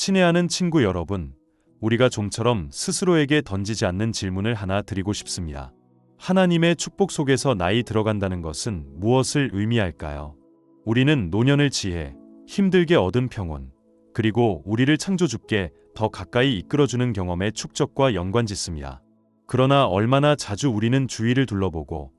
친애하는 친구 여러분, 우리가 좀처럼 스스로에게 던지지 않는 질문을 하나 드리고 싶습니다. 하나님의 축복 속에서 나이 들어간다는 것은 무엇을 의미할까요? 우리는 노년을 지혜, 힘들게 얻은 평온, 그리고 우리를 창조주께 더 가까이 이끌어주는 경험의 축적과 연관짓습니다. 그러나 얼마나 자주 우리는 주위를 둘러보고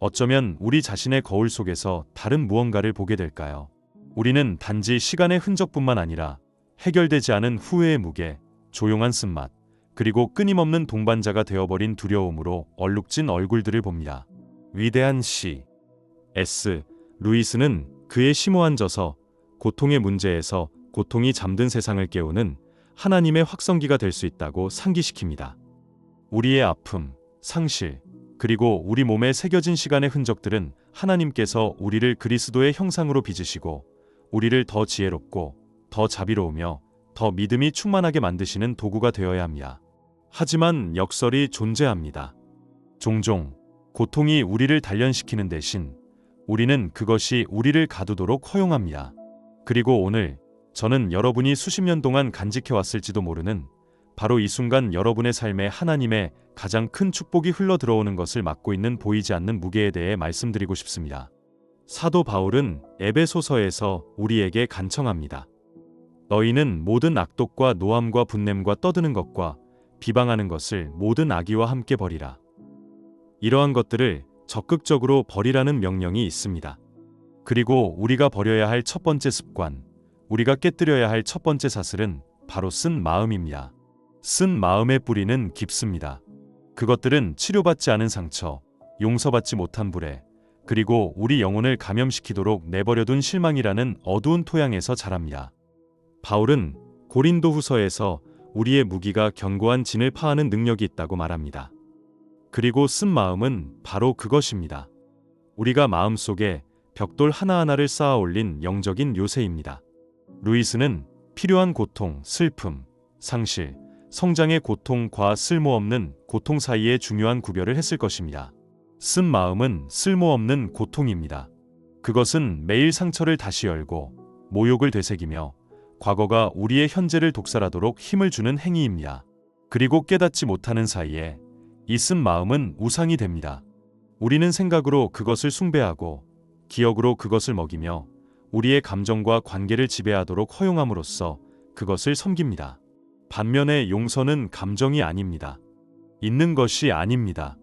어쩌면 우리 자신의 거울 속에서 다른 무언가를 보게 될까요? 우리는 단지 시간의 흔적뿐만 아니라 해결되지 않은 후회의 무게, 조용한 쓴맛, 그리고 끊임없는 동반자가 되어버린 두려움으로 얼룩진 얼굴들을 봅니다. 위대한 시 S. 루이스는 그의 심오한 저서 고통의 문제에서 고통이 잠든 세상을 깨우는 하나님의 확성기가 될 수 있다고 상기시킵니다. 우리의 아픔, 상실, 그리고 우리 몸에 새겨진 시간의 흔적들은 하나님께서 우리를 그리스도의 형상으로 빚으시고 우리를 더 지혜롭고 더 자비로우며 더 믿음이 충만하게 만드시는 도구가 되어야 합니다. 하지만 역설이 존재합니다. 종종 고통이 우리를 단련시키는 대신 우리는 그것이 우리를 가두도록 허용합니다. 그리고 오늘 저는 여러분이 수십 년 동안 간직해왔을지도 모르는 바로 이 순간 여러분의 삶에 하나님의 가장 큰 축복이 흘러 들어오는 것을 막고 있는 보이지 않는 무게에 대해 말씀드리고 싶습니다. 사도 바울은 에베소서에서 우리에게 간청합니다. 너희는 모든 악독과 노함과 분냄과 떠드는 것과 비방하는 것을 모든 악의와 함께 버리라. 이러한 것들을 적극적으로 버리라는 명령이 있습니다. 그리고 우리가 버려야 할 첫 번째 습관, 우리가 깨뜨려야 할 첫 번째 사슬은 바로 쓴 마음입니다. 쓴 마음의 뿌리는 깊습니다. 그것들은 치료받지 않은 상처, 용서받지 못한 불에, 그리고 우리 영혼을 감염시키도록 내버려둔 실망이라는 어두운 토양에서 자랍니다. 바울은 고린도 후서에서 우리의 무기가 견고한 진을 파하는 능력이 있다고 말합니다. 그리고 쓴 마음은 바로 그것입니다. 우리가 마음속에 벽돌 하나하나를 쌓아 올린 영적인 요새입니다. 루이스는 필요한 고통, 슬픔, 상실, 성장의 고통과 쓸모없는 고통 사이에 중요한 구별을 했을 것입니다. 쓴 마음은 쓸모없는 고통입니다. 그것은 매일 상처를 다시 열고 모욕을 되새기며 과거가 우리의 현재를 독살하도록 힘을 주는 행위입니다. 그리고 깨닫지 못하는 사이에 이쓴 마음은 우상이 됩니다. 우리는 생각으로 그것을 숭배하고 기억으로 그것을 먹이며 우리의 감정과 관계를 지배하도록 허용함으로써 그것을 섬깁니다. 반면에 용서는 감정이 아닙니다. 있는 것이 아닙니다.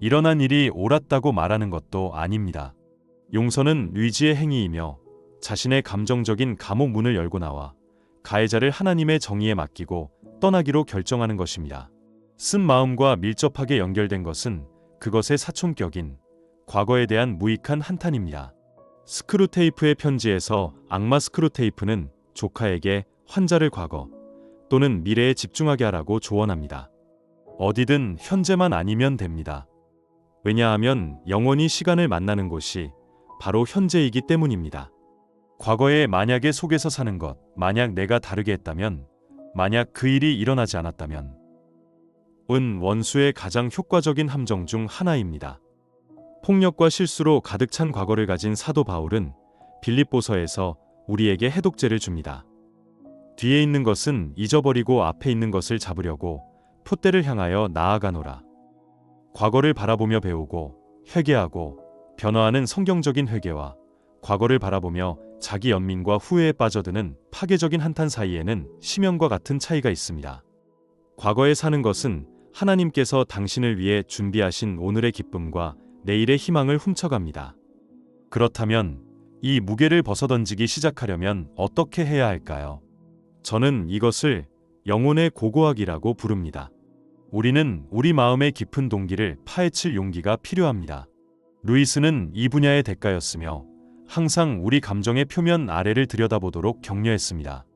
일어난 일이 옳았다고 말하는 것도 아닙니다. 용서는 의지의 행위이며 자신의 감정적인 감옥 문을 열고 나와 가해자를 하나님의 정의에 맡기고 떠나기로 결정하는 것입니다. 쓴 마음과 밀접하게 연결된 것은 그것의 사촌격인 과거에 대한 무익한 한탄입니다. 스크루테이프의 편지에서 악마 스크루테이프는 조카에게 환자를 과거 또는 미래에 집중하게 하라고 조언합니다. 어디든 현재만 아니면 됩니다. 왜냐하면 영원히 시간을 만나는 곳이 바로 현재이기 때문입니다. 과거에 만약에 속에서 사는 것, 만약 내가 다르게 했다면, 만약 그 일이 일어나지 않았다면, 은 원수의 가장 효과적인 함정 중 하나입니다. 폭력과 실수로 가득 찬 과거를 가진 사도 바울은 빌립보서에서 우리에게 해독제를 줍니다. 뒤에 있는 것은 잊어버리고 앞에 있는 것을 잡으려고 풋대를 향하여 나아가노라. 과거를 바라보며 배우고 회개하고 변화하는 성경적인 회개와 과거를 바라보며 자기 연민과 후회에 빠져드는 파괴적인 한탄 사이에는 심연과 같은 차이가 있습니다. 과거에 사는 것은 하나님께서 당신을 위해 준비하신 오늘의 기쁨과 내일의 희망을 훔쳐갑니다. 그렇다면 이 무게를 벗어던지기 시작하려면 어떻게 해야 할까요? 저는 이것을 영혼의 고고학이라고 부릅니다. 우리는 우리 마음의 깊은 동기를 파헤칠 용기가 필요합니다. 루이스는 이 분야의 대가였으며 항상 우리 감정의 표면 아래를 들여다보도록 격려했습니다.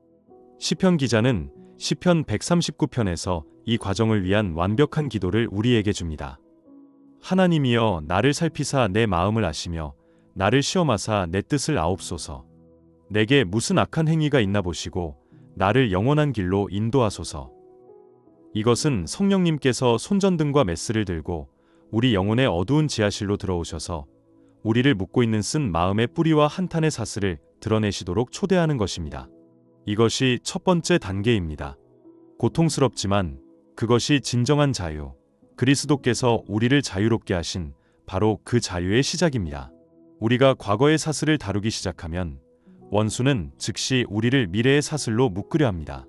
시편 기자는 시편 139편에서 이 과정을 위한 완벽한 기도를 우리에게 줍니다. 하나님이여 나를 살피사 내 마음을 아시며 나를 시험하사 내 뜻을 아옵소서. 내게 무슨 악한 행위가 있나 보시고 나를 영원한 길로 인도하소서. 이것은 성령님께서 손전등과 메스를 들고 우리 영혼의 어두운 지하실로 들어오셔서 우리를 묶고 있는 쓴 마음의 뿌리와 한탄의 사슬을 드러내시도록 초대하는 것입니다. 이것이 첫 번째 단계입니다. 고통스럽지만 그것이 진정한 자유, 그리스도께서 우리를 자유롭게 하신 바로 그 자유의 시작입니다. 우리가 과거의 사슬을 다루기 시작하면 원수는 즉시 우리를 미래의 사슬로 묶으려 합니다.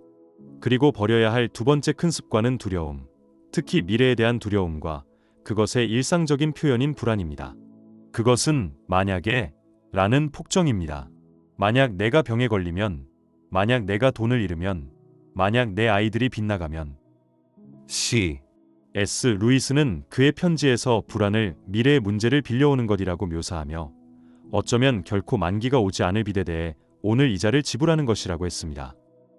그리고 버려야 할 두 번째 큰 습관은 두려움, 특히 미래에 대한 두려움과 그것의 일상적인 표현인 불안입니다. 그것은 만약에 라는 폭정입니다. 만약 내가 병에 걸리면, 만약 내가 돈을 잃으면, 만약 내 아이들이 빗나가면. C. S. 루이스는 그의 편지에서 불안을 미래의 문제를 빌려오는 것이라고 묘사하며 어쩌면 결코 만기가 오지 않을 비대대에 오늘 이자를 지불하는 것이라고 했습니다.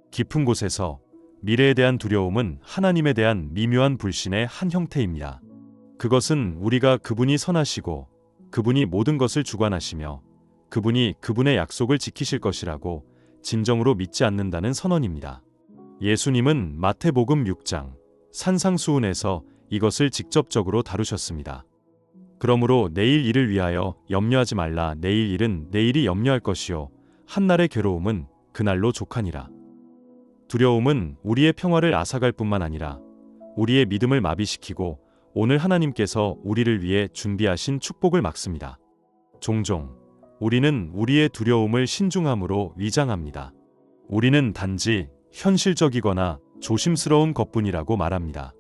깊은 곳에서 미래에 대한 두려움은 하나님에 대한 미묘한 불신의 한 형태입니다. 그것은 우리가 그분이 선하시고 그분이 모든 것을 주관하시며 그분이 그분의 약속을 지키실 것이라고 진정으로 믿지 않는다는 선언입니다. 예수님은 마태복음 6장 산상수훈에서 이것을 직접적으로 다루셨습니다. 그러므로 내일 일을 위하여 염려하지 말라 내일 일은 내일이 염려할 것이요 한날의 괴로움은 그날로 족하니라. 두려움은 우리의 평화를 앗아갈 뿐만 아니라 우리의 믿음을 마비시키고 오늘 하나님께서 우리를 위해 준비하신 축복을 막습니다. 종종 우리는 우리의 두려움을 신중함으로 위장합니다. 우리는 단지 현실적이거나 조심스러운 것뿐이라고 말합니다.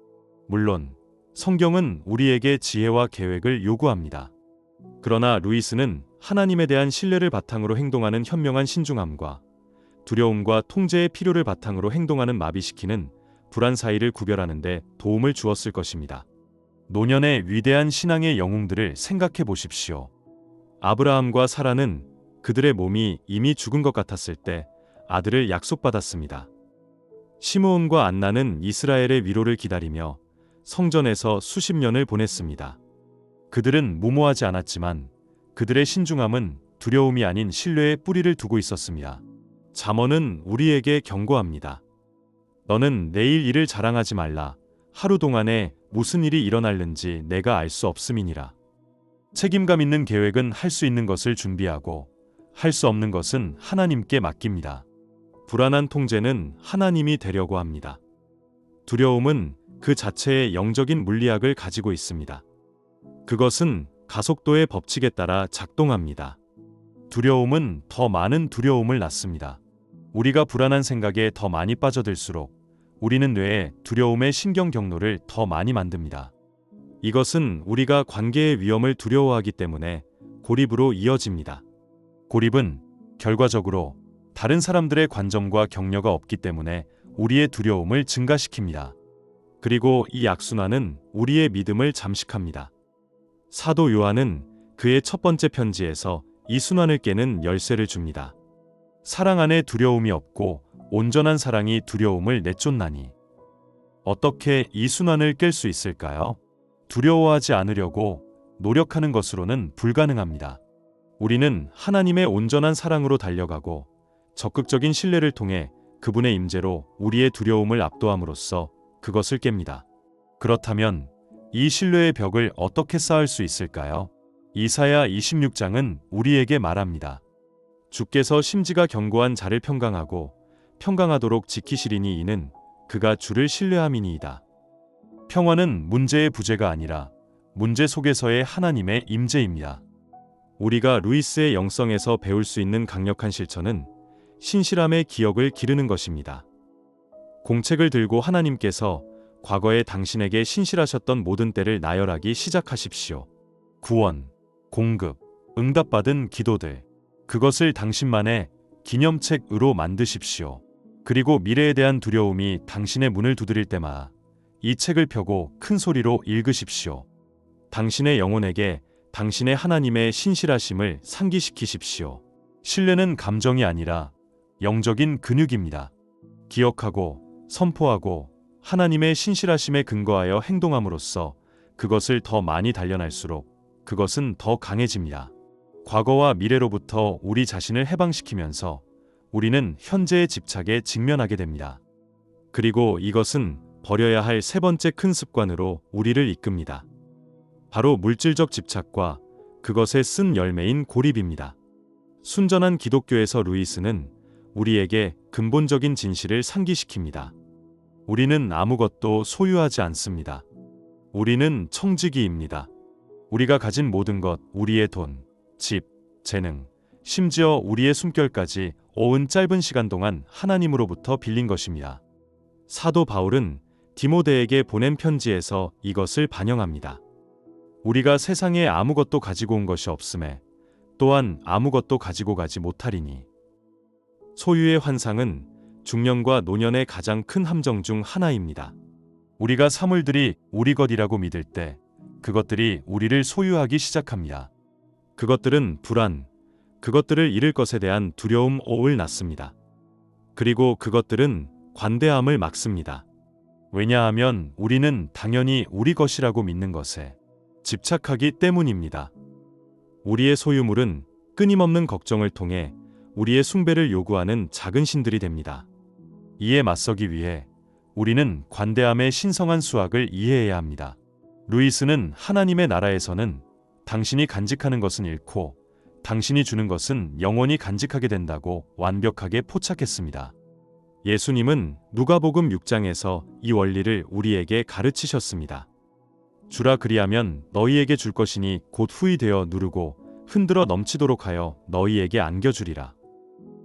물론 성경은 우리에게 지혜와 계획을 요구합니다. 그러나 루이스는 하나님에 대한 신뢰를 바탕으로 행동하는 현명한 신중함과 두려움과 통제의 필요를 바탕으로 행동하는 마비시키는 불안 사이를 구별하는 데 도움을 주었을 것입니다. 노년의 위대한 신앙의 영웅들을 생각해 보십시오. 아브라함과 사라는 그들의 몸이 이미 죽은 것 같았을 때 아들을 약속받았습니다. 시므온과 안나는 이스라엘의 위로를 기다리며 성전에서 수십 년을 보냈습니다. 그들은 무모하지 않았지만 그들의 신중함은 두려움이 아닌 신뢰의 뿌리를 두고 있었습니다. 잠언은 우리에게 경고합니다. 너는 내일 일을 자랑하지 말라. 하루 동안에 무슨 일이 일어날는지 내가 알 수 없음이니라. 책임감 있는 계획은 할 수 있는 것을 준비하고 할 수 없는 것은 하나님께 맡깁니다. 불안한 통제는 하나님이 되려고 합니다. 두려움은 그 자체의 영적인 물리학을 가지고 있습니다. 그것은 가속도의 법칙에 따라 작동합니다. 두려움은 더 많은 두려움을 낳습니다. 우리가 불안한 생각에 더 많이 빠져들수록 우리는 뇌에 두려움의 신경 경로를 더 많이 만듭니다. 이것은 우리가 관계의 위험을 두려워하기 때문에 고립으로 이어집니다. 고립은 결과적으로 다른 사람들의 관점과 격려가 없기 때문에 우리의 두려움을 증가시킵니다. 그리고 이 악순환은 우리의 믿음을 잠식합니다. 사도 요한은 그의 첫 번째 편지에서 이 순환을 깨는 열쇠를 줍니다. 사랑 안에 두려움이 없고 온전한 사랑이 두려움을 내쫓나니. 어떻게 이 순환을 깰 수 있을까요? 두려워하지 않으려고 노력하는 것으로는 불가능합니다. 우리는 하나님의 온전한 사랑으로 달려가고 적극적인 신뢰를 통해 그분의 임재로 우리의 두려움을 압도함으로써 그것을 깹니다. 그렇다면 이 신뢰의 벽을 어떻게 쌓을 수 있을까요? 이사야 26장은 우리에게 말합니다. 주께서 심지가 견고한 자를 평강하고 평강하도록 지키시리니 이는 그가 주를 신뢰함이니이다. 평화는 문제의 부재가 아니라 문제 속에서의 하나님의 임재입니다. 우리가 루이스의 영성에서 배울 수 있는 강력한 실천은 신실함의 기억을 기르는 것입니다. 공책을 들고 하나님께서 과거에 당신에게 신실하셨던 모든 때를 나열하기 시작하십시오. 구원, 공급, 응답받은 기도들. 그것을 당신만의 기념책으로 만드십시오. 그리고 미래에 대한 두려움이 당신의 문을 두드릴 때마다 이 책을 펴고 큰 소리로 읽으십시오. 당신의 영혼에게 당신의 하나님의 신실하심을 상기시키십시오. 신뢰는 감정이 아니라 영적인 근육입니다. 기억하고 선포하고 하나님의 신실하심에 근거하여 행동함으로써 그것을 더 많이 단련할수록 그것은 더 강해집니다. 과거와 미래로부터 우리 자신을 해방시키면서 우리는 현재의 집착에 직면하게 됩니다. 그리고 이것은 버려야 할 세 번째 큰 습관으로 우리를 이끕니다. 바로 물질적 집착과 그것에 쓴 열매인 고립입니다. 순전한 기독교에서 루이스는 우리에게 근본적인 진실을 상기시킵니다. 우리는 아무것도 소유하지 않습니다. 우리는 청지기입니다. 우리가 가진 모든 것, 우리의 돈, 집, 재능, 심지어 우리의 숨결까지 오은 짧은 시간 동안 하나님으로부터 빌린 것입니다. 사도 바울은 디모데에게 보낸 편지에서 이것을 반영합니다. 우리가 세상에 아무것도 가지고 온 것이 없음에 또한 아무것도 가지고 가지 못하리니 소유의 환상은 중년과 노년의 가장 큰 함정 중 하나입니다. 우리가 사물들이 우리 것이라고 믿을 때 그것들이 우리를 소유하기 시작합니다. 그것들은 불안, 그것들을 잃을 것에 대한 두려움 오을 낳습니다. 그리고 그것들은 관대함을 막습니다. 왜냐하면 우리는 당연히 우리 것이라고 믿는 것에 집착하기 때문입니다. 우리의 소유물은 끊임없는 걱정을 통해 우리의 숭배를 요구하는 작은 신들이 됩니다. 이에 맞서기 위해 우리는 관대함의 신성한 수학을 이해해야 합니다. 루이스는 하나님의 나라에서는 당신이 간직하는 것은 잃고 당신이 주는 것은 영원히 간직하게 된다고 완벽하게 포착했습니다. 예수님은 누가복음 6장에서 이 원리를 우리에게 가르치셨습니다. 주라 그리하면 너희에게 줄 것이니 곧 후이 되어 누르고 흔들어 넘치도록 하여 너희에게 안겨주리라.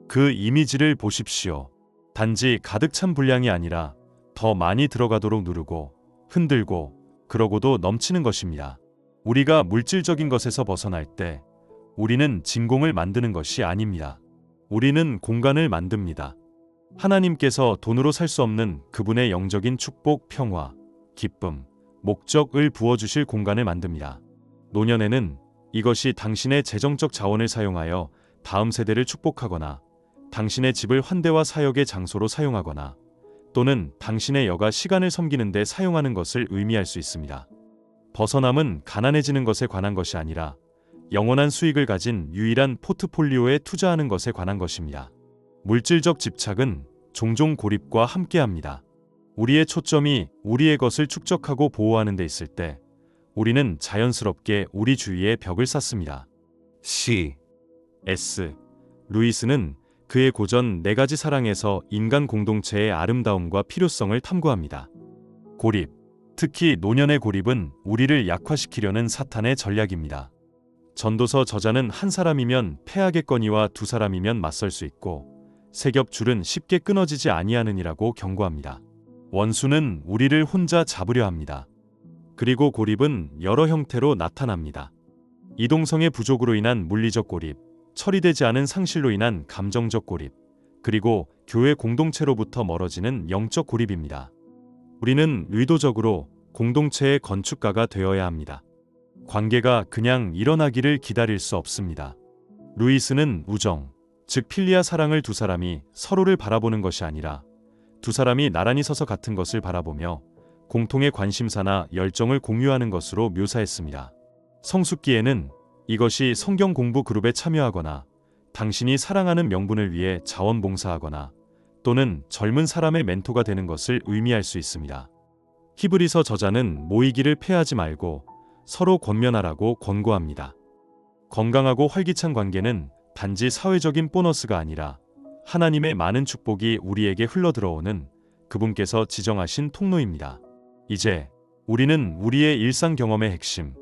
그 이미지를 보십시오. 단지 가득 찬 분량이 아니라 더 많이 들어가도록 누르고 흔들고 그러고도 넘치는 것입니다. 우리가 물질적인 것에서 벗어날 때 우리는 진공을 만드는 것이 아닙니다. 우리는 공간을 만듭니다. 하나님께서 돈으로 살 수 없는 그분의 영적인 축복, 평화, 기쁨, 목적을 부어주실 공간을 만듭니다. 노년에는 이것이 당신의 재정적 자원을 사용하여 다음 세대를 축복하거나 당신의 집을 환대와 사역의 장소로 사용하거나 또는 당신의 여가 시간을 섬기는 데 사용하는 것을 의미할 수 있습니다. 벗어남은 가난해지는 것에 관한 것이 아니라 영원한 수익을 가진 유일한 포트폴리오에 투자하는 것에 관한 것입니다. 물질적 집착은 종종 고립과 함께합니다. 우리의 초점이 우리의 것을 축적하고 보호하는 데 있을 때 우리는 자연스럽게 우리 주위에 벽을 쌓습니다. C. S. 루이스는 그의 고전 네 가지 사랑에서 인간 공동체의 아름다움과 필요성을 탐구합니다. 고립, 특히 노년의 고립은 우리를 약화시키려는 사탄의 전략입니다. 전도서 저자는 한 사람이면 패하겠거니와 두 사람이면 맞설 수 있고 세 겹 줄은 쉽게 끊어지지 아니하느니라고 경고합니다. 원수는 우리를 혼자 잡으려 합니다. 그리고 고립은 여러 형태로 나타납니다. 이동성의 부족으로 인한 물리적 고립, 처리되지 않은 상실로 인한 감정적 고립, 그리고 교회 공동체로부터 멀어지는 영적 고립입니다. 우리는 의도적으로 공동체의 건축가가 되어야 합니다. 관계가 그냥 일어나기를 기다릴 수 없습니다. 루이스는 우정, 즉 필리아 사랑을 두 사람이 서로를 바라보는 것이 아니라 두 사람이 나란히 서서 같은 것을 바라보며 공통의 관심사나 열정을 공유하는 것으로 묘사했습니다. 성숙기에는 이것이 성경 공부 그룹에 참여하거나 당신이 사랑하는 명분을 위해 자원봉사하거나 또는 젊은 사람의 멘토가 되는 것을 의미할 수 있습니다. 히브리서 저자는 모이기를 패하지 말고 서로 권면하라고 권고합니다. 건강하고 활기찬 관계는 단지 사회적인 보너스가 아니라 하나님의 많은 축복이 우리에게 흘러들어오는 그분께서 지정하신 통로입니다. 이제 우리는 우리의 일상 경험의 핵심,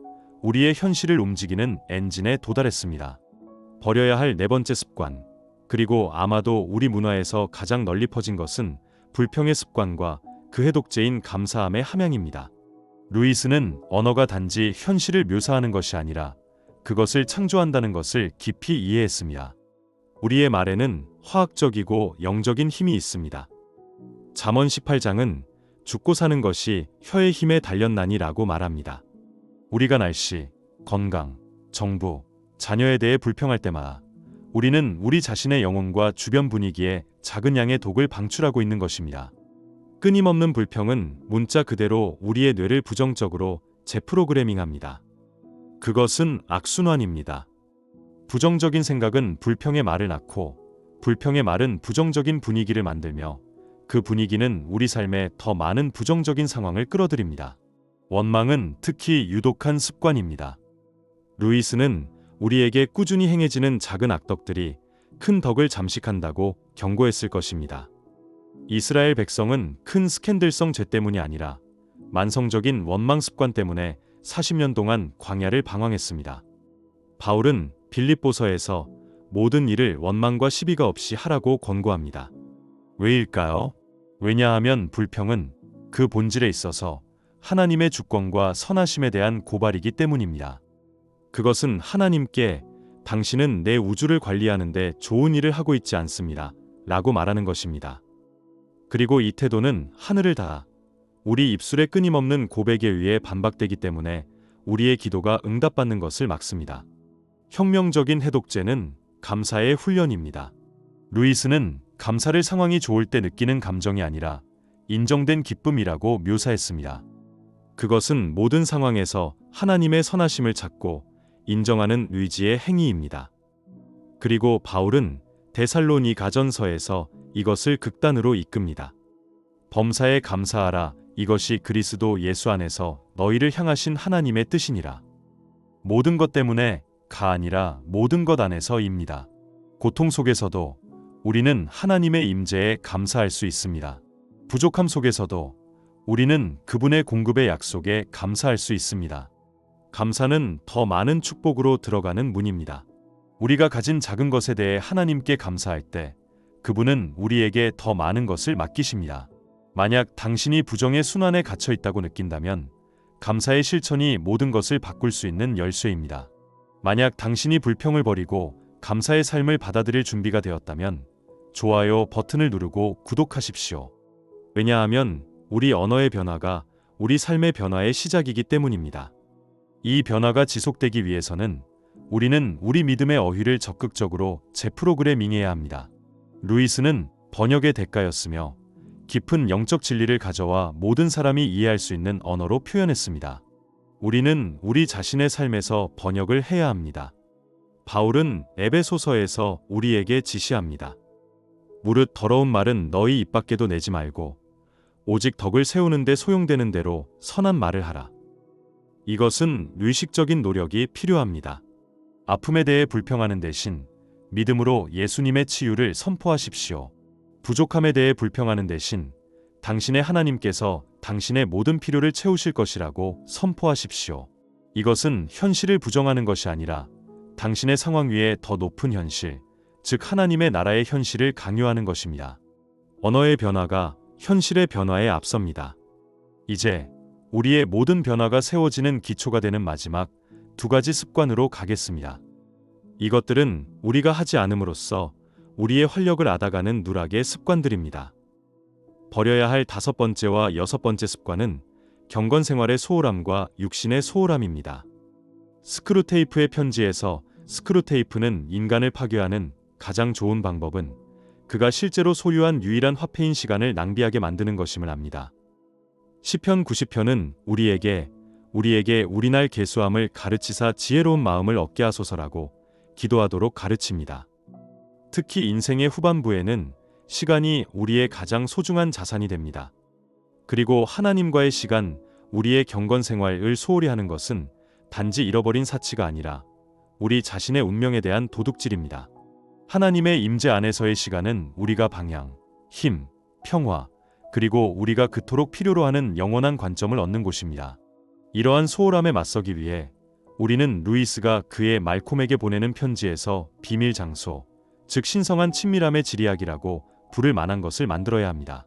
우리의 현실을 움직이는 엔진에 도달했습니다. 버려야 할 네 번째 습관, 그리고 아마도 우리 문화에서 가장 널리 퍼진 것은 불평의 습관과 그 해독제인 감사함의 함양입니다. 루이스는 언어가 단지 현실을 묘사하는 것이 아니라 그것을 창조한다는 것을 깊이 이해했습니다. 우리의 말에는 화학적이고 영적인 힘이 있습니다. 잠언 18장은 죽고 사는 것이 혀의 힘에 달렸나니라고 말합니다. 우리가 날씨, 건강, 정부, 자녀에 대해 불평할 때마다 우리는 우리 자신의 영혼과 주변 분위기에 작은 양의 독을 방출하고 있는 것입니다. 끊임없는 불평은 문자 그대로 우리의 뇌를 부정적으로 재프로그래밍합니다. 그것은 악순환입니다. 부정적인 생각은 불평의 말을 낳고 불평의 말은 부정적인 분위기를 만들며 그 분위기는 우리 삶에 더 많은 부정적인 상황을 끌어들입니다. 원망은 특히 유독한 습관입니다. 루이스는 우리에게 꾸준히 행해지는 작은 악덕들이 큰 덕을 잠식한다고 경고했을 것입니다. 이스라엘 백성은 큰 스캔들성 죄 때문이 아니라 만성적인 원망 습관 때문에 40년 동안 광야를 방황했습니다. 바울은 빌립보서에서 모든 일을 원망과 시비가 없이 하라고 권고합니다. 왜일까요? 왜냐하면 불평은 그 본질에 있어서 하나님의 주권과 선하심에 대한 고발이기 때문입니다. 그것은 하나님께 당신은 내 우주를 관리하는데 좋은 일을 하고 있지 않습니다. 라고 말하는 것입니다. 그리고 이 태도는 하늘을 다 우리 입술에 끊임없는 고백에 의해 반박되기 때문에 우리의 기도가 응답받는 것을 막습니다. 혁명적인 해독제는 감사의 훈련입니다. 루이스는 감사를 상황이 좋을 때 느끼는 감정이 아니라 인정된 기쁨이라고 묘사했습니다. 그것은 모든 상황에서 하나님의 선하심을 찾고 인정하는 의지의 행위입니다. 그리고 바울은 데살로니 가전서에서 이것을 극단으로 이끕니다. 범사에 감사하라 이것이 그리스도 예수 안에서 너희를 향하신 하나님의 뜻이니라. 모든 것 때문에 가 아니라 모든 것 안에서입니다. 고통 속에서도 우리는 하나님의 임재에 감사할 수 있습니다. 부족함 속에서도 우리는 그분의 공급의 약속에 감사할 수 있습니다. 감사는 더 많은 축복으로 들어가는 문입니다. 우리가 가진 작은 것에 대해 하나님께 감사할 때 그분은 우리에게 더 많은 것을 맡기십니다. 만약 당신이 부정의 순환에 갇혀 있다고 느낀다면 감사의 실천이 모든 것을 바꿀 수 있는 열쇠입니다. 만약 당신이 불평을 버리고 감사의 삶을 받아들일 준비가 되었다면 좋아요 버튼을 누르고 구독하십시오. 왜냐하면 우리 언어의 변화가 우리 삶의 변화의 시작이기 때문입니다. 이 변화가 지속되기 위해서는 우리는 우리 믿음의 어휘를 적극적으로 재프로그래밍해야 합니다. 루이스는 번역의 대가였으며 깊은 영적 진리를 가져와 모든 사람이 이해할 수 있는 언어로 표현했습니다. 우리는 우리 자신의 삶에서 번역을 해야 합니다. 바울은 에베소서에서 우리에게 지시합니다. 무릇 더러운 말은 너희 입 밖에도 내지 말고 오직 덕을 세우는데 소용되는 대로 선한 말을 하라. 이것은 의식적인 노력이 필요합니다. 아픔에 대해 불평하는 대신 믿음으로 예수님의 치유를 선포하십시오. 부족함에 대해 불평하는 대신 당신의 하나님께서 당신의 모든 필요를 채우실 것이라고 선포하십시오. 이것은 현실을 부정하는 것이 아니라 당신의 상황 위에 더 높은 현실, 즉 하나님의 나라의 현실을 강요하는 것입니다. 언어의 변화가 현실의 변화에 앞섭니다. 이제 우리의 모든 변화가 세워지는 기초가 되는 마지막 두 가지 습관으로 가겠습니다. 이것들은 우리가 하지 않음으로써 우리의 활력을 앗아가는 누락의 습관들입니다. 버려야 할 다섯 번째와 여섯 번째 습관은 경건 생활의 소홀함과 육신의 소홀함입니다. 스크루테이프의 편지에서 스크루테이프는 인간을 파괴하는 가장 좋은 방법은 그가 실제로 소유한 유일한 화폐인 시간을 낭비하게 만드는 것임을 압니다. 시편 90편은 우리에게 우리에게 우리날 계수함을 가르치사 지혜로운 마음을 얻게 하소서라고 기도하도록 가르칩니다. 특히 인생의 후반부에는 시간이 우리의 가장 소중한 자산이 됩니다. 그리고 하나님과의 시간, 우리의 경건 생활을 소홀히 하는 것은 단지 잃어버린 사치가 아니라 우리 자신의 운명에 대한 도둑질입니다. 하나님의 임재 안에서의 시간은 우리가 방향, 힘, 평화, 그리고 우리가 그토록 필요로 하는 영원한 관점을 얻는 곳입니다. 이러한 소홀함에 맞서기 위해 우리는 루이스가 그의 말콤에게 보내는 편지에서 비밀 장소, 즉 신성한 친밀함의 지리학이라고 부를 만한 것을 만들어야 합니다.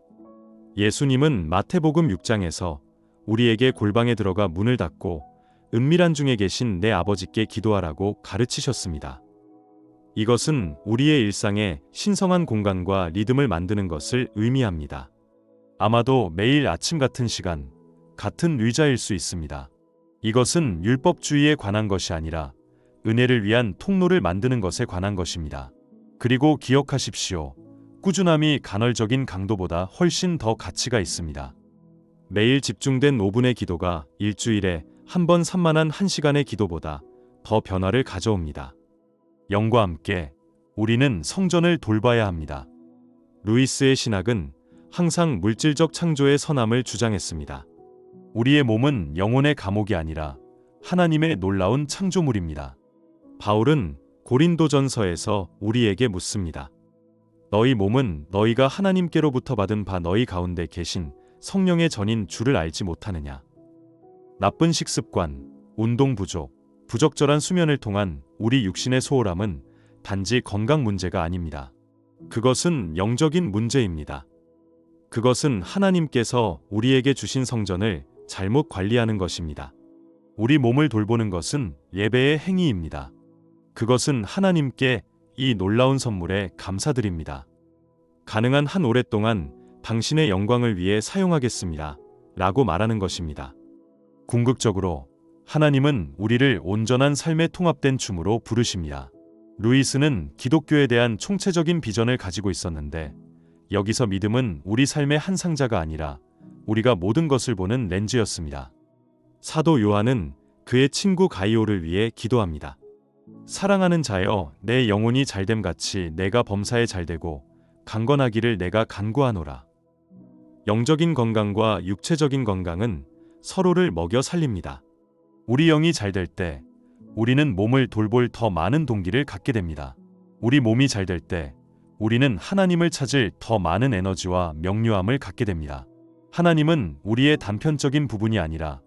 예수님은 마태복음 6장에서 우리에게 골방에 들어가 문을 닫고 은밀한 중에 계신 내 아버지께 기도하라고 가르치셨습니다. 이것은 우리의 일상에 신성한 공간과 리듬을 만드는 것을 의미합니다. 아마도 매일 아침 같은 시간, 같은 의자일 수 있습니다. 이것은 율법주의에 관한 것이 아니라 은혜를 위한 통로를 만드는 것에 관한 것입니다. 그리고 기억하십시오. 꾸준함이 간헐적인 강도보다 훨씬 더 가치가 있습니다. 매일 집중된 5분의 기도가 일주일에 한 번 산만한 1시간의 기도보다 더 변화를 가져옵니다. 영과 함께 우리는 성전을 돌봐야 합니다. 루이스의 신학은 항상 물질적 창조의 선함을 주장했습니다. 우리의 몸은 영혼의 감옥이 아니라 하나님의 놀라운 창조물입니다. 바울은 고린도전서에서 우리에게 묻습니다. 너희 몸은 너희가 하나님께로부터 받은 바 너희 가운데 계신 성령의 전인 줄을 알지 못하느냐. 나쁜 식습관, 운동 부족, 부적절한 수면을 통한 우리 육신의 소홀함은 단지 건강 문제가 아닙니다. 그것은 영적인 문제입니다. 그것은 하나님께서 우리에게 주신 성전을 잘못 관리하는 것입니다. 우리 몸을 돌보는 것은 예배의 행위입니다. 그것은 하나님께 이 놀라운 선물에 감사드립니다. 가능한 한 오랫동안 당신의 영광을 위해 사용하겠습니다. 라고 말하는 것입니다. 궁극적으로 하나님은 우리를 온전한 삶에 통합된 춤으로 부르십니다. 루이스는 기독교에 대한 총체적인 비전을 가지고 있었는데 여기서 믿음은 우리 삶의 한 상자가 아니라 우리가 모든 것을 보는 렌즈였습니다. 사도 요한은 그의 친구 가이오를 위해 기도합니다. 사랑하는 자여 내 영혼이 잘됨 같이 내가 범사에 잘되고 강건하기를 내가 간구하노라. 영적인 건강과 육체적인 건강은 서로를 먹여 살립니다. 우리 영이 잘 될 때 우리는 몸을 돌볼 더 많은 동기를 갖게 됩니다. 우리 몸이 잘 될 때 우리는 하나님을 찾을 더 많은 에너지와 명료함을 갖게 됩니다. 하나님은 우리의 단편적인 부분이 아니라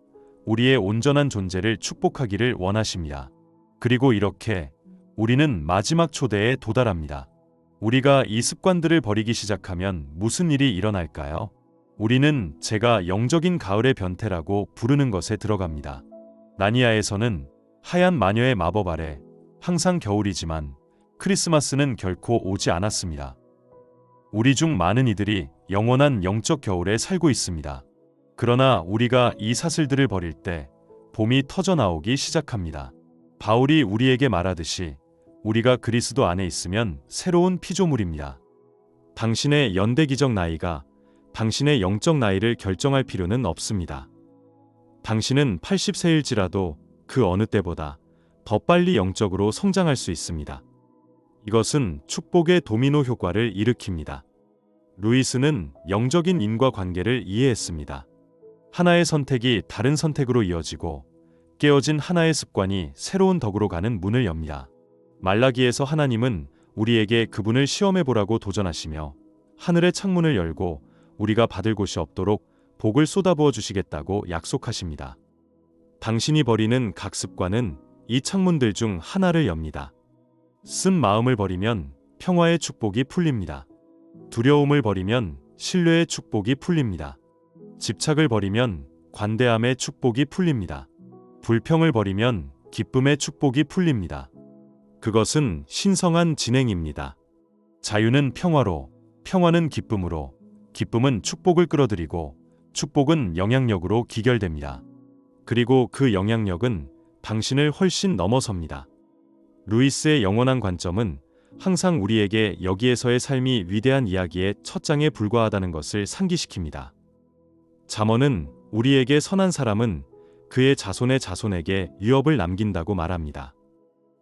우리의 온전한 존재를 축복하기를 원하십니다. 그리고 이렇게 우리는 마지막 초대에 도달합니다. 우리가 이 습관들을 버리기 시작하면 무슨 일이 일어날까요? 우리는 제가 영적인 가을의 변태라고 부르는 것에 들어갑니다. 나니아에서는 하얀 마녀의 마법 아래 항상 겨울이지만 크리스마스는 결코 오지 않았습니다. 우리 중 많은 이들이 영원한 영적 겨울에 살고 있습니다. 그러나 우리가 이 사슬들을 버릴 때 봄이 터져 나오기 시작합니다. 바울이 우리에게 말하듯이 우리가 그리스도 안에 있으면 새로운 피조물입니다. 당신의 연대기적 나이가 당신의 영적 나이를 결정할 필요는 없습니다. 당신은 80세일지라도 그 어느 때보다 더 빨리 영적으로 성장할 수 있습니다. 이것은 축복의 도미노 효과를 일으킵니다. 루이스는 영적인 인과 관계를 이해했습니다. 하나의 선택이 다른 선택으로 이어지고 깨어진 하나의 습관이 새로운 덕으로 가는 문을 엽니다. 말라기에서 하나님은 우리에게 그분을 시험해 보라고 도전하시며 하늘의 창문을 열고 우리가 받을 곳이 없도록 복을 쏟아부어 주시겠다고 약속하십니다. 당신이 버리는 각 습관은 이 창문들 중 하나를 엽니다. 쓴 마음을 버리면 평화의 축복이 풀립니다. 두려움을 버리면 신뢰의 축복이 풀립니다. 집착을 버리면 관대함의 축복이 풀립니다. 불평을 버리면 기쁨의 축복이 풀립니다. 그것은 신성한 진행입니다. 자유는 평화로, 평화는 기쁨으로, 기쁨은 축복을 끌어들이고, 축복은 영향력으로 기결됩니다. 그리고 그 영향력은 당신을 훨씬 넘어섭니다. 루이스의 영원한 관점은 항상 우리에게 여기에서의 삶이 위대한 이야기의 첫 장에 불과하다는 것을 상기시킵니다. 잠언은 우리에게 선한 사람은 그의 자손의 자손에게 유업을 남긴다고 말합니다.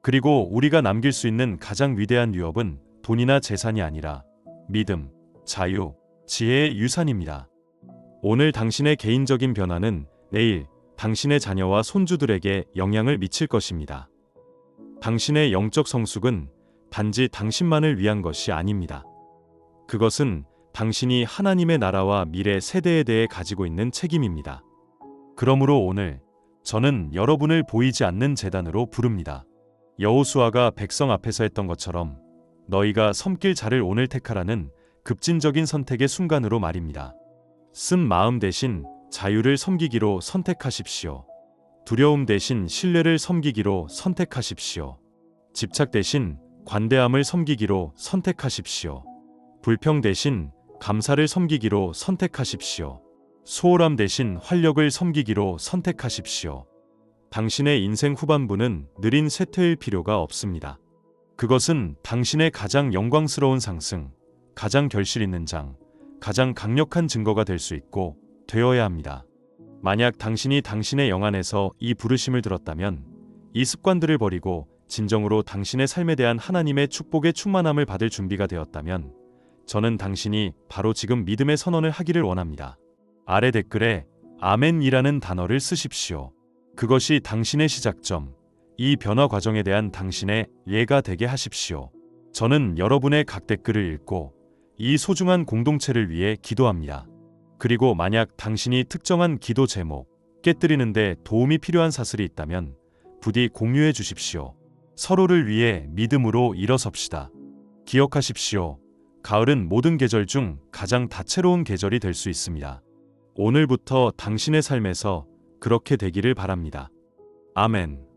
그리고 우리가 남길 수 있는 가장 위대한 유업은 돈이나 재산이 아니라 믿음, 자유, 지혜의 유산입니다. 오늘 당신의 개인적인 변화는 내일 당신의 자녀와 손주들에게 영향을 미칠 것입니다. 당신의 영적 성숙은 단지 당신만을 위한 것이 아닙니다. 그것은 당신이 하나님의 나라와 미래 세대에 대해 가지고 있는 책임입니다. 그러므로 오늘 저는 여러분을 보이지 않는 재단으로 부릅니다. 여호수아가 백성 앞에서 했던 것처럼 너희가 섬길 자를 오늘 택하라는 급진적인 선택의 순간으로 말입니다. 쓴 마음 대신 자유를 섬기기로 선택하십시오. 두려움 대신 신뢰를 섬기기로 선택하십시오. 집착 대신 관대함을 섬기기로 선택하십시오. 불평 대신 감사를 섬기기로 선택하십시오. 소홀함 대신 활력을 섬기기로 선택하십시오. 당신의 인생 후반부는 느린 쇠퇴일 필요가 없습니다. 그것은 당신의 가장 영광스러운 상승, 가장 결실 있는 장, 가장 강력한 증거가 될 수 있고 되어야 합니다. 만약 당신이 당신의 영안에서 이 부르심을 들었다면 이 습관들을 버리고 진정으로 당신의 삶에 대한 하나님의 축복의 충만함을 받을 준비가 되었다면 저는 당신이 바로 지금 믿음의 선언을 하기를 원합니다. 아래 댓글에 아멘이라는 단어를 쓰십시오. 그것이 당신의 시작점, 이 변화 과정에 대한 당신의 예가 되게 하십시오. 저는 여러분의 각 댓글을 읽고 이 소중한 공동체를 위해 기도합니다. 그리고 만약 당신이 특정한 기도 제목, 깨뜨리는데 도움이 필요한 사슬이 있다면 부디 공유해 주십시오. 서로를 위해 믿음으로 일어섭시다. 기억하십시오. 가을은 모든 계절 중 가장 다채로운 계절이 될 수 있습니다. 오늘부터 당신의 삶에서 그렇게 되기를 바랍니다. 아멘.